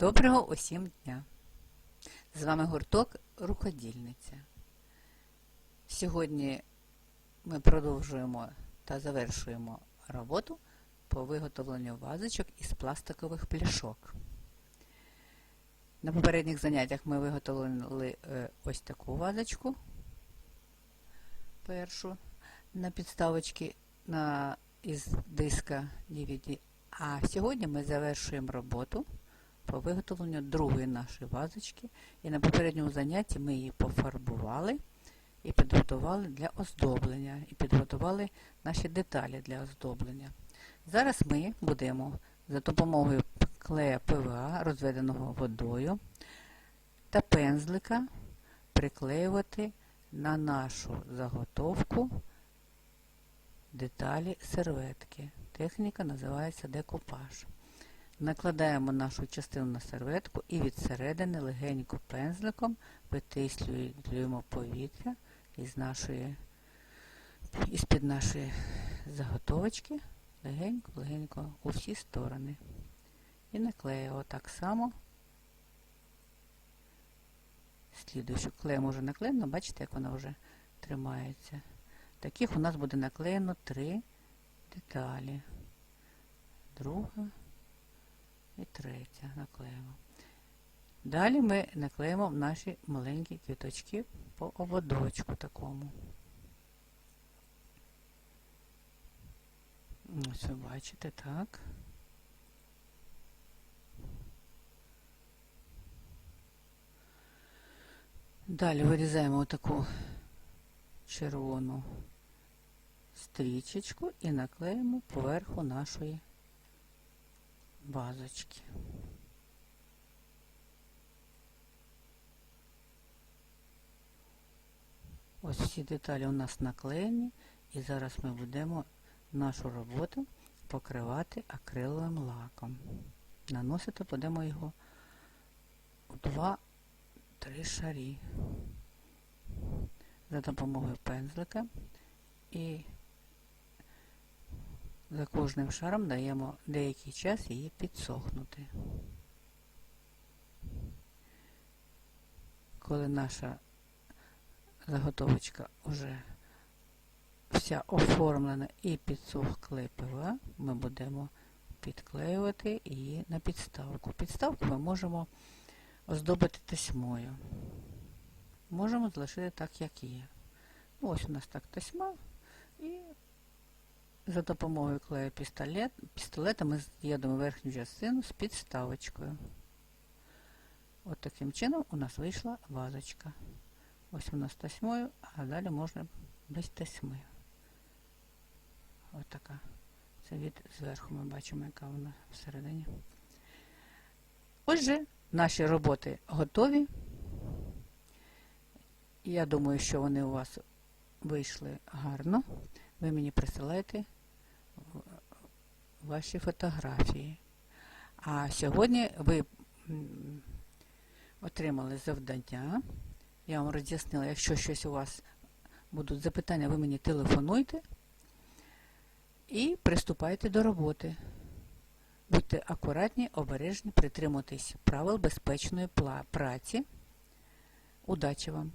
Доброго усім дня! З вами гурток Рукодільниця. Сьогодні ми продовжуємо та завершуємо роботу по виготовленню вазочок із пластикових пляшок. На попередніх заняттях ми виготовили е, ось таку вазочку. Першу на підставочки на, із диска DVD. А сьогодні ми завершуємо роботу по виготовленню другої нашої вазочки. І на попередньому занятті ми її пофарбували і підготували для оздоблення, і підготували наші деталі для оздоблення. Зараз ми будемо за допомогою клея ПВА, розведеного водою, та пензлика приклеювати на нашу заготовку деталі серветки. Техніка називається декупаж. Накладаємо нашу частину на серветку і від середини легенько пензликом витислюємо повітря із нашої, із-під нашої заготовочки легенько-легенько у всі сторони. І наклеїмо так само. Слідуючу клеєм уже наклеєно, бачите, як вона вже тримається. Таких у нас буде наклеєно три деталі. Друга і третя наклеїмо. Далі ми наклеїмо наші маленькі квіточки по ободочку такому. Ось ви бачите, так. Далі вирізаємо отаку червону стрічечку і наклеїмо поверху нашої вазочки. Ось всі деталі у нас наклеєні, і зараз ми будемо нашу роботу покривати акриловим лаком. Наносити будемо його у 2-3 шарі за допомогою пензлика і за кожним шаром даємо деякий час її підсохнути. Коли наша заготовочка вже вся оформлена і підсох клей ПВА, ми будемо підклеювати її на підставку. Підставку ми можемо оздобити тесьмою. Можемо залишити так, як є. Ну, ось у нас так тесьма і за допомогою клею пістолет, пістолета ми з'єднуємо верхню частину з підставочкою. От таким чином у нас вийшла вазочка. Ось вона з тасьмою, а далі можна без тасьми. Ось така. Це від зверху ми бачимо, яка вона всередині. Отже, наші роботи готові. Я думаю, що вони у вас вийшли гарно. Ви мені присилаєте ваші фотографії. А сьогодні ви отримали завдання. Я вам роз'яснила, якщо щось у вас будуть запитання, ви мені телефонуйте і приступайте до роботи. Будьте акуратні, обережні, притримуйтесь правил безпечної праці. Удачі вам!